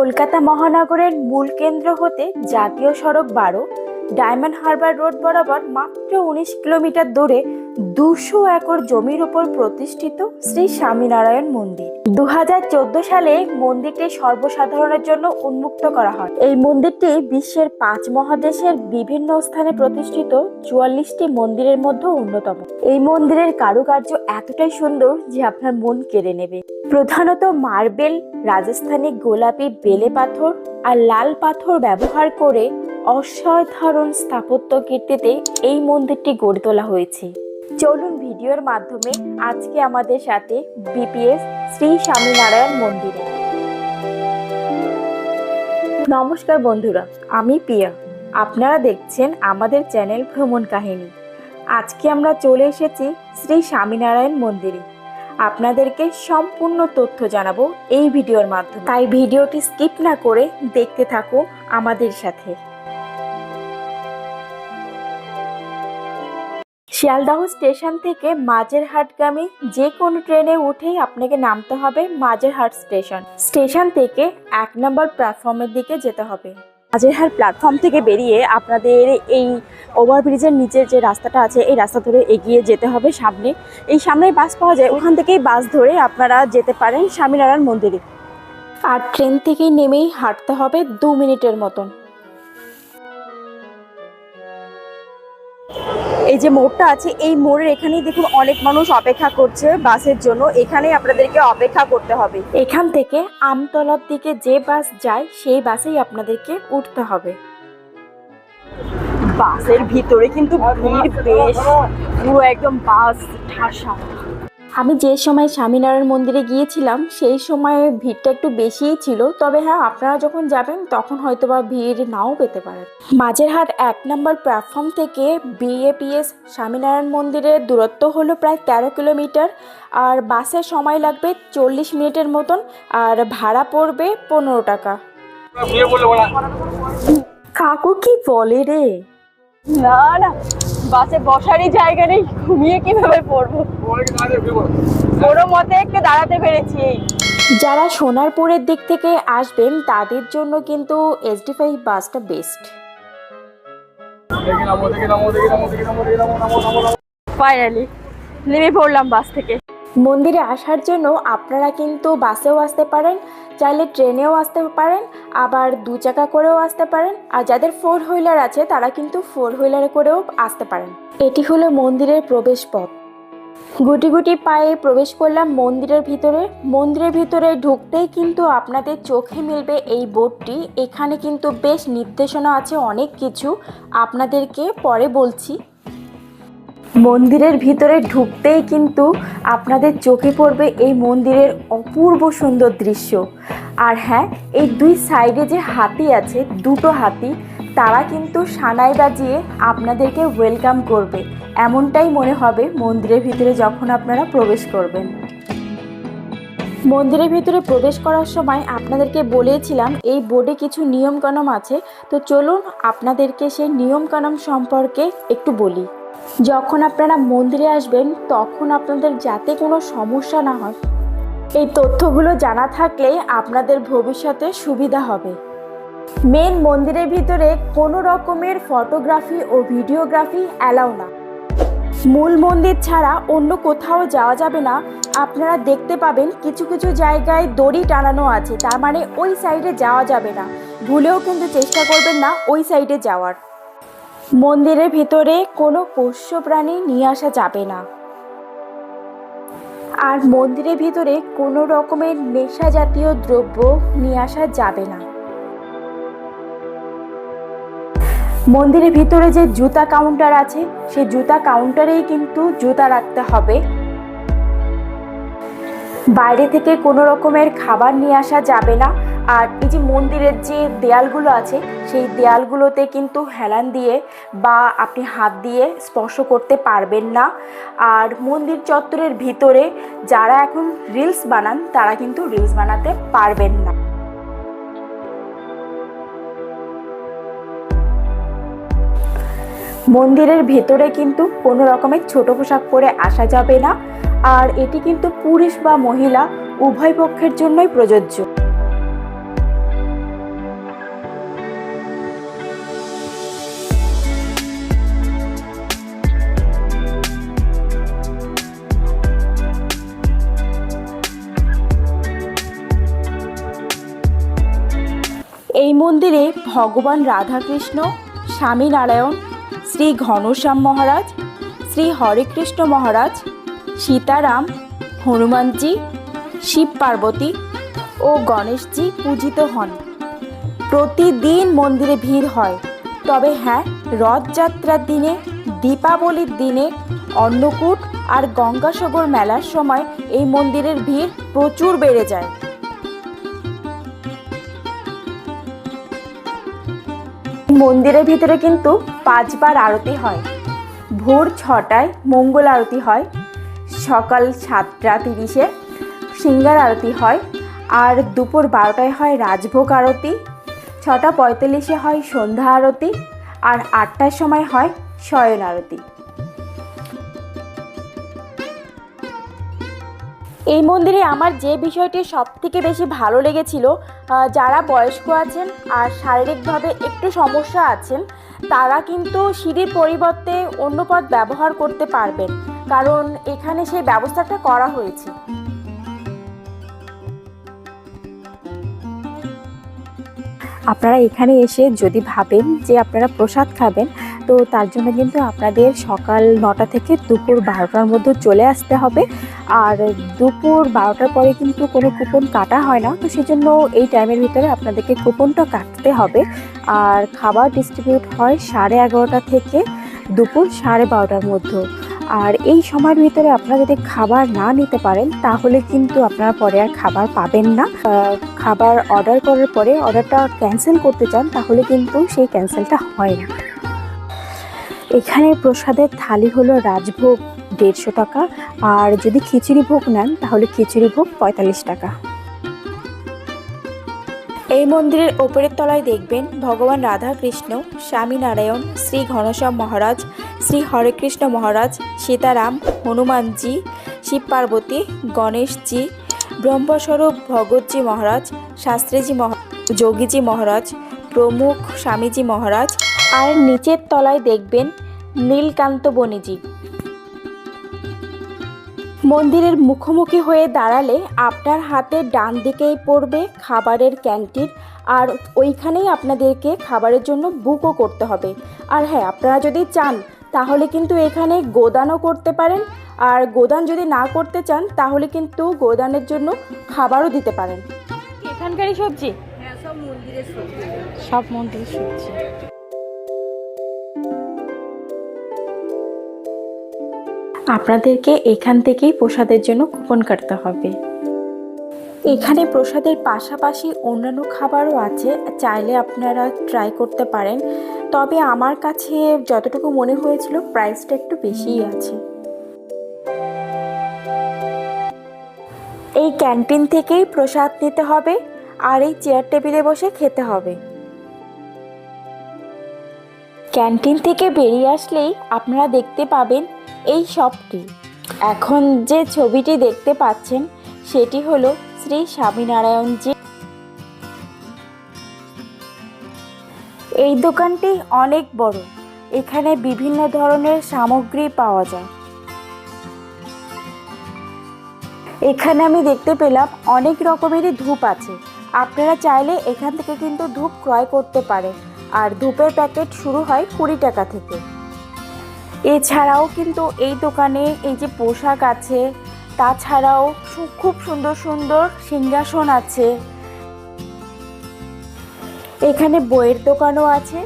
কলকাতা মহানগরের মূল কেন্দ্র হতে জাতীয় সড়ক বারো ডায়মন্ড হারবার রোড বরাবর মাত্র উনিশ কিলোমিটার দূরে দুশো একর জমির উপর প্রতিষ্ঠিত শ্রী স্বামীনারায়ণ মন্দির। দু হাজার চোদ্দ সালে মন্দিরটি সর্বসাধারণের জন্য উন্মুক্ত করা হয়। এই মন্দিরটি বিশ্বের পাঁচ মহাদেশের বিভিন্ন স্থানে প্রতিষ্ঠিত। চুয়াল্লিশটি মন্দিরের মধ্যে অন্যতম। এই মন্দিরের কারুকার্য এতটাই সুন্দর যে আপনার মন কেড়ে নেবে। প্রধানত মার্বেল, রাজস্থানী গোলাপি বেলে পাথর আর লাল পাথর ব্যবহার করে অসাধারণ স্থাপত্য কীর্তিতে এই মন্দিরটি গড়ে তোলা হয়েছে। চলুন ভিডিওর মাধ্যমে আজকে আমাদের সাথে বিপিএস শ্রী স্বামীনারায়ণ মন্দিরে। নমস্কার বন্ধুরা, আমি পিয়া আপনারা দেখছেন আমাদের চ্যানেল ভ্রমণ কাহিনী। আজকে আমরা চলে এসেছি শ্রী স্বামীনারায়ণ মন্দিরে। আপনাদেরকে সম্পূর্ণ তথ্য জানাব এই ভিডিওর মাধ্যমে। তাই ভিডিওটি স্কিপ না করে দেখতে থাকুন আমাদের সাথে। শিয়ালদাহ স্টেশন থেকে মাঝেরহাটগামী যে কোনো ট্রেনে উঠেই আপনাকে নামতে হবে মাঝেরহাট স্টেশন। স্টেশন থেকে এক নম্বর প্ল্যাটফর্মের দিকে যেতে হবে। মাঝেরহাট প্ল্যাটফর্ম থেকে বেরিয়ে আপনাদের এই ওভারব্রিজের নিচের যে রাস্তাটা আছে, এই রাস্তা ধরে এগিয়ে যেতে হবে সামনে। এই সামনেই বাস পাওয়া যায়। ওখান থেকেই বাস ধরে আপনারা যেতে পারেন স্বামীনারায়ণ মন্দিরে। আর ট্রেন থেকে নেমেই হাঁটতে হবে দু মিনিটের মতন। এই যে মোড়টা আছে এই মোড়ের এখানে দেখুন অনেক মানুষ অপেক্ষা করছে বাসের জন্য। এখানেই আপনাদেরকে অপেক্ষা করতে হবে। এখান থেকে আমতলার দিকে যে বাস যায় সেই বাসেই আপনাদেরকে উঠতে হবে। বাসের ভিতরে কিন্তু ভিড় বেশ। পুরো একদম বাস ঠাসা। আমি যে সময় স্বামীনারায়ণ মন্দিরে গিয়েছিলাম সেই সময় ভিড়টা একটু বেশিই ছিল। তবে হ্যাঁ আপনারা যখন যাবেন তখন হয়তো বা ভিড় নাও পেতে পারেন। মাঝেরহাট এক নম্বর প্ল্যাটফর্ম থেকে বিএপিএস স্বামীনারায়ণ মন্দিরের দূরত্ব হলো প্রায় তেরো কিলোমিটার। আর বাসে সময় লাগবে চল্লিশ মিনিটের মতন আর ভাড়া পড়বে পনেরো টাকা। কাকু কি বলে রে? না না। বাসে বসারই জায়গা নেই ঘুমিয়ে কীভাবে পড়ব? কোনো মতে একটু দাঁড়াতে পেরেছি এই। যারা সোনারপুরের দিক থেকে আসবেন তাদের জন্য কিন্তু এসডি ফাইভ বাসটা বেস্ট ফাইনালি নেমে পড়লাম বাস থেকে। মন্দিরে আসার জন্য আপনারা কিন্তু বাসেও আসতে পারেন, চাইলে ট্রেনেও আসতে পারেন, আবার দু চাকা করেও আসতে পারেন। আর যাদের ফোর হুইলার আছে, তারা কিন্তু ফোর হুইলারে করেও আসতে পারেন। এটি হলো মন্দিরের প্রবেশ পথ। গুটি গুটি পায়ে প্রবেশ করলাম মন্দিরের ভিতরে। মন্দিরের ভিতরে ঢুকতেই কিন্তু আপনাদের চোখে মিলবে এই বোর্ডটি। এখানে কিন্তু বেশ নির্দেশনা আছে অনেক কিছু। আপনাদেরকে পরে বলছি। মন্দিরের ভিতরে ঢুকতেই কিন্তু আপনাদের চোখে পড়বে এই মন্দিরের অপূর্ব সুন্দর দৃশ্য। আর হ্যাঁ এই দুই সাইডে যে হাতি আছে, দুটো হাতি, তারা কিন্তু সানাই বাজিয়ে আপনাদেরকে ওয়েলকাম করবে। এমনটাই মনে হবে মন্দিরের ভিতরে যখন আপনারা প্রবেশ করবেন। মন্দিরের ভিতরে প্রবেশ করার সময় আপনাদেরকে বলেছিলাম, এই বোর্ডে কিছু নিয়মকানুন আছে। তো চলুন আপনাদেরকে সেই নিয়মকানুন সম্পর্কে একটু বলি। যখন আপনারা মন্দিরে আসবেন, তখন আপনাদের যাতে কোনো সমস্যা না হয়। এই তথ্যগুলো জানা থাকলে আপনাদের ভবিষ্যতে সুবিধা হবে। মেন মন্দিরের ভিতরে কোনো রকমের ফটোগ্রাফি ও ভিডিওগ্রাফি অ্যালাউ না। মূল মন্দির ছাড়া অন্য কোথাও যাওয়া যাবে না। আপনারা দেখতে পাবেন কিছু কিছু জায়গায় দড়ি টানানো আছে, তার মানে ওই সাইডে যাওয়া যাবে না। ভুলেও কিন্তু চেষ্টা করবেন না ওই সাইডে যাওয়ার। মন্দিরের ভিতরে কোনো পোষ্য প্রাণী নিয়ে আসা যাবে না। আর মন্দিরের ভিতরে কোনো রকমের নেশা জাতীয় দ্রব্য নিয়ে আসা যাবে না। মন্দিরের ভিতরে যে জুতা কাউন্টার আছে সেই জুতা কাউন্টারেই কিন্তু জুতা রাখতে হবে। বাইরে থেকে কোনো রকমের খাবার নিয়ে আসা যাবে না। আর এই যে মন্দিরের যে দেয়ালগুলো আছে, সেই দেয়ালগুলোতে কিন্তু হেলান দিয়ে বা আপনি হাত দিয়ে স্পর্শ করতে পারবেন না। আর মন্দির চত্বরের ভিতরে যারা এখন রিলস বানান, তারা কিন্তু রিলস বানাতে পারবেন না। মন্দিরের ভেতরে কিন্তু কোনো রকমের ছোট পোশাক পরে আসা যাবে না। আর এটি কিন্তু পুরুষ বা মহিলা উভয় পক্ষের জন্যই প্রযোজ্য। এই মন্দিরে ভগবান রাধাকৃষ্ণ স্বামীনারায়ণ শ্রী ঘনশ্যাম মহারাজ, শ্রী হরেকৃষ্ণ মহারাজ, সীতারাম, হনুমানজি, শিব পার্বতী ও গণেশজি পূজিত হন। প্রতিদিন মন্দিরে ভিড় হয়। তবে হ্যাঁ রথযাত্রার দিনে, দীপাবলির দিনে, অন্নকূট আর গঙ্গাসাগর মেলার সময় এই মন্দিরের ভিড় প্রচুর বেড়ে যায়। মন্দিরের ভিতরে কিন্তু পাঁচবার আরতি হয়। ভোর ছটায় মঙ্গল আরতি হয়। সকাল সাতটা তিরিশে সিঙ্গার আরতি হয়। আর দুপুর বারোটায় হয় রাজভোগ আরতি। ছটা পঁয়তাল্লিশে হয় সন্ধ্যা আরতি। আর আটটার সময় হয় শয়ন আরতি। এই মন্দিরে আমার যে বিষয়টি সব থেকে বেশি ভালো লেগেছিল যারা বয়স্ক আছেন আর শারীরিকভাবে একটু সমস্যা আছেন, তারা কিন্তু সিঁড়ির পরিবর্তে অন্য পথ ব্যবহার করতে পারবেন। কারণ এখানে সেই ব্যবস্থাটা করা হয়েছে। আপনারা এখানে এসে যদি ভাবেন যে আপনারা প্রসাদ খাবেন, তো তার জন্য কিন্তু আপনাদের সকাল নটা থেকে দুপুর বারোটার মধ্যে চলে আসতে হবে। আর দুপুর বারোটার পরে কিন্তু কোনো কুপন কাটা হয় না। তো সেজন্য এই টাইমের ভিতরে আপনাদেরকে কুপনটা কাটতে হবে। আর খাবার ডিস্ট্রিবিউট হয় সাড়ে এগারোটা থেকে দুপুর সাড়ে বারোটার মধ্যে। আর এই সময়ের ভিতরে আপনারা যদি খাবার না নিতে পারেন, তাহলে কিন্তু আপনারা পরে আর খাবার পাবেন না। খাবার অর্ডার করার পরে অর্ডারটা ক্যান্সেল করতে চান, তাহলে কিন্তু সেই ক্যান্সেলটা হয় না। এখানে প্রসাদের থালি হলো রাজভোগ। দেড়শো টাকা। আর যদি খিচুড়ি ভোগ নেন, তাহলে খিচুড়ি ভোগ পঁয়তাল্লিশ টাকা। এই মন্দিরের ওপরের তলায় দেখবেন ভগবান রাধা কৃষ্ণ স্বামীনারায়ণ শ্রী ঘনশ্যাম মহারাজ, শ্রী হরেকৃষ্ণ মহারাজ, সীতারাম, হনুমানজি, শিব পার্বতী, গণেশজি, ব্রহ্মস্বরূপ ভগৎজি মহারাজ, শাস্ত্রীজি মহা, যোগীজি মহারাজ, প্রমুখ স্বামীজি মহারাজ। আর নিচের তলায় দেখবেন নীলকান্ত বনিজি মন্দিরের মুখোমুখি হয়ে দাঁড়ালে আপনার হাতের ডান দিকেই পড়বে খাবারের ক্যান্টিন আর ওইখানেই আপনাদেরকে খাবারের জন্য বুকও করতে হবে। আর হ্যাঁ আপনারা যদি চান তাহলে কিন্তু এখানে গোদানও করতে পারেন। আর গোদান যদি না করতে চান তাহলে কিন্তু গোদানের জন্য খাবারও দিতে পারেন। এখানকারই সবজি? হ্যাঁ সব মন্দিরের সবজি। আপনাদেরকে এখান থেকেই প্রসাদের জন্য কুপন কাটতে হবে। এখানে প্রসাদের পাশাপাশি অন্যান্য খাবারও আছে, চাইলে আপনারা ট্রাই করতে পারেন। তবে আমার কাছে যতটুকু মনে হয়েছিল প্রাইসটা একটু বেশিই আছে। এই ক্যান্টিন থেকেই প্রসাদ নিতে হবে আর এই চেয়ার টেবিলে বসে খেতে হবে। ক্যান্টিন থেকে বেরিয়ে আসলেই আপনারা দেখতে পাবেন এই শপটি এখন যে ছবিটি দেখতে পাচ্ছেন, সেটি হলো শ্রী স্বামীনারায়ণজি। এই দোকানটি অনেক বড়। এখানে বিভিন্ন ধরনের সামগ্রী পাওয়া যায়। এখানে আমি দেখতে পেলাম অনেক রকমেরই ধূপ আছে। আপনারা চাইলে এখান থেকে কিন্তু ধূপ ক্রয় করতে পারেন। আর ধূপের প্যাকেট শুরু হয় কুড়ি টাকা থেকে। এছাড়াও কিন্তু এই দোকানে এই যে পোশাক আছে, তাছাড়াও খুব সুন্দর সুন্দর সিংহাসন আছে। এখানে বইয়ের দোকানও আছে।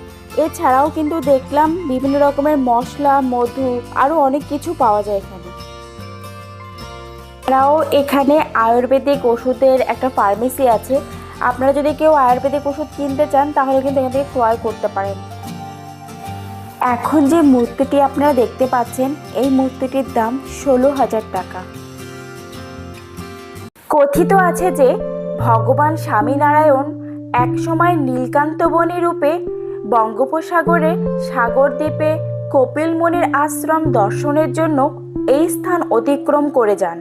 এছাড়াও কিন্তু দেখলাম বিভিন্ন রকমের মশলা, মধু আরও অনেক কিছু পাওয়া যায় এখানে। এছাড়াও এখানে আয়ুর্বেদিক ওষুধের একটা ফার্মেসি আছে। আপনারা যদি কেউ আয়ুর্বেদিক ওষুধ কিনতে চান, তাহলে কিন্তু এখান থেকে ক্রয় করতে পারেন। এখন যে মূর্তিটি আপনারা দেখতে পাচ্ছেন, এই মূর্তিটির দাম ষোলো হাজার টাকা। কথিত আছে যে, ভগবান স্বামীনারায়ণ একসময় নীলকান্ত বনি রূপে বঙ্গোপসাগরে সাগরদ্বীপে কপিল মুনির আশ্রম দর্শনের জন্য এই স্থান অতিক্রম করে যান।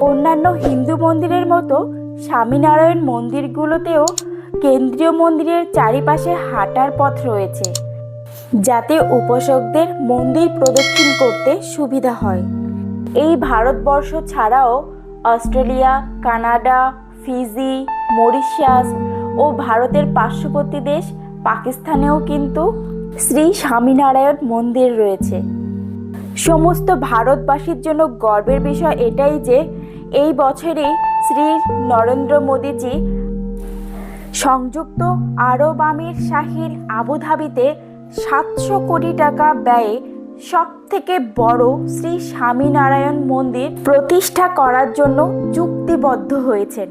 অন্যান্য হিন্দু মন্দিরের মতো স্বামীনারায়ণ মন্দিরগুলোতেও কেন্দ্রীয় মন্দিরের চারিপাশে হাঁটার পথ রয়েছে। যাতে উপাসকদের মন্দির প্রদক্ষিণ করতে সুবিধা হয়। এই ভারতবর্ষ ছাড়াও অস্ট্রেলিয়া, কানাডা, ফিজি মরিশাস ও ভারতের পার্শ্ববর্তী দেশ পাকিস্তানেও কিন্তু শ্রী স্বামীনারায়ণ মন্দির রয়েছে। সমস্ত ভারতবাসীর জন্য গর্বের বিষয় এটাই যে এই বছরই শ্রী নরেন্দ্র মোদীজি সংযুক্ত আরব আমির শাহীর আবুধাবিতে সাতশো কোটি টাকা ব্যয়ে সব থেকে বড় শ্রী স্বামীনারায়ণ মন্দির প্রতিষ্ঠা করার জন্য চুক্তিবদ্ধ হয়েছেন।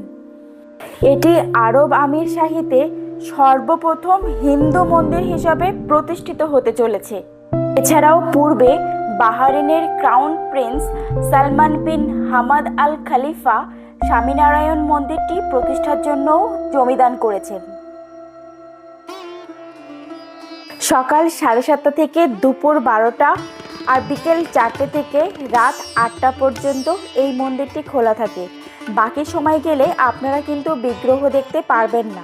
এটি আরব আমির শাহীতে সর্বপ্রথম হিন্দু মন্দির হিসাবে প্রতিষ্ঠিত হতে চলেছে। এছাড়াও পূর্বে বাহারিনের crown prince Salman bin Hamad Al Khalifa Swaminarayan মন্দিরটি প্রতিষ্ঠার জন্যও জমিদান করেছেন। সকাল সাড়ে সাতটা থেকে দুপুর বারোটা আর বিকেল চারটে থেকে রাত আটটা পর্যন্ত এই মন্দিরটি খোলা থাকে। বাকি সময় গেলে আপনারা কিন্তু বিগ্রহ দেখতে পারবেন না।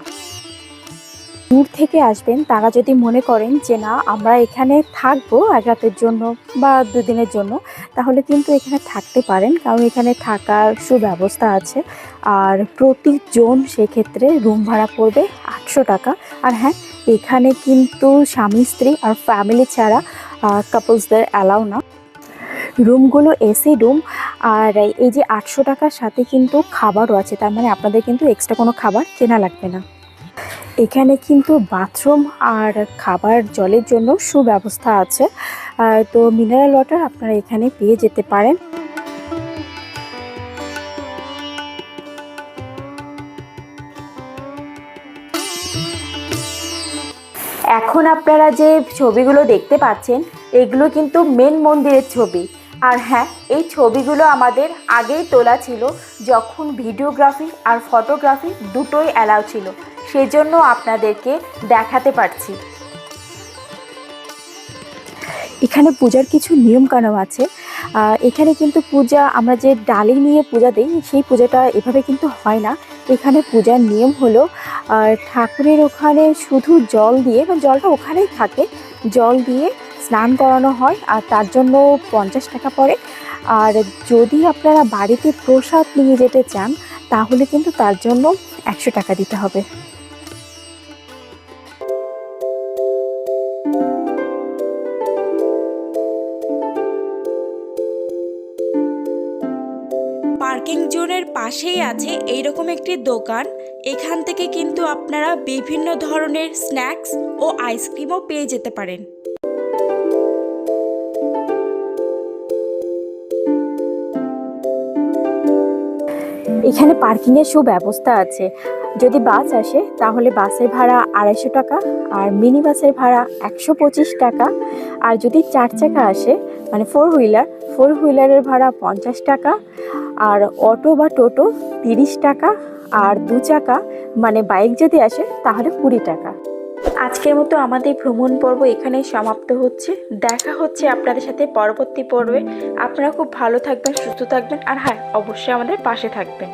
দূর থেকে আসবেন, তারা যদি মনে করেন যে, না, আমরা এখানে থাকব এক রাতের জন্য বা দুদিনের জন্য, তাহলে কিন্তু এখানে থাকতে পারেন। কারণ এখানে থাকার সুব্যবস্থা আছে। আর প্রতিজন সেক্ষেত্রে রুম ভাড়া পড়বে আটশো টাকা। আর হ্যাঁ এখানে কিন্তু স্বামী, স্ত্রী আর ফ্যামিলি ছাড়া কাপলসদের অ্যালাউ না। রুমগুলো এসি রুম। আর এই যে আটশো টাকার সাথে কিন্তু খাবারও আছে। তার মানে আপনাদের কিন্তু এক্সট্রা কোনো খাবার কেনা লাগবে না। এখানে কিন্তু বাথরুম আর খাবার জলের জন্য সুব্যবস্থা আছে। তো মিনারেল ওয়াটার আপনারা এখানে পেয়ে যেতে পারেন। এখন আপনারা যে ছবিগুলো দেখতে পাচ্ছেন, এগুলো কিন্তু মেন মন্দিরের ছবি। আর হ্যাঁ এই ছবিগুলো আমাদের আগেই তোলা ছিল, যখন ভিডিওগ্রাফি আর ফটোগ্রাফি দুটোই অ্যালাউ ছিল। সেজন্য আপনাদেরকে দেখাতে পারছি। এখানে পূজার কিছু নিয়মকানুন আছে। এখানে কিন্তু পূজা, আমরা যে ডালি নিয়ে পূজা দিই, সেই পূজাটা এভাবে কিন্তু হয় না। এখানে পূজার নিয়ম হলো ঠাকুরের ওখানে শুধু জল দিয়ে বা জলটা ওখানেই থাকে, জল দিয়ে স্নান করানো হয়, আর তার জন্য পঞ্চাশ টাকা পড়ে। আর যদি আপনারা বাড়িতে প্রসাদ নিয়ে যেতে চান, তাহলে কিন্তু তার জন্য একশো টাকা দিতে হবে। পাশেই আছে এইরকম একটি দোকান। এখান থেকে কিন্তু আপনারা বিভিন্ন ধরনের স্ন্যাক্স ও আইসক্রিমও পেয়ে যেতে পারেন। এখানে পার্কিংয়ের সুব্যবস্থা আছে। যদি বাস আসে, তাহলে বাসের ভাড়া আড়াইশো টাকা আর মিনি বাসের ভাড়া একশো পঁচিশ টাকা। আর যদি চার চাকা আসে মানে ফোর হুইলার ফোর হুইলারের ভাড়া পঞ্চাশ টাকা আর অটো বা টোটো তিরিশ টাকা আর দু চাকা মানে বাইক যদি আসে তাহলে কুড়ি টাকা। আজকের মতো আমাদের ভ্রমণ পর্ব এখানেই সমাপ্ত হচ্ছে। দেখা হচ্ছে আপনাদের সাথে পরবর্তী পর্বে। আপনারা খুব ভালো থাকবেন, সুস্থ থাকবেন আর হ্যাঁ অবশ্যই আমাদের পাশে থাকবেন।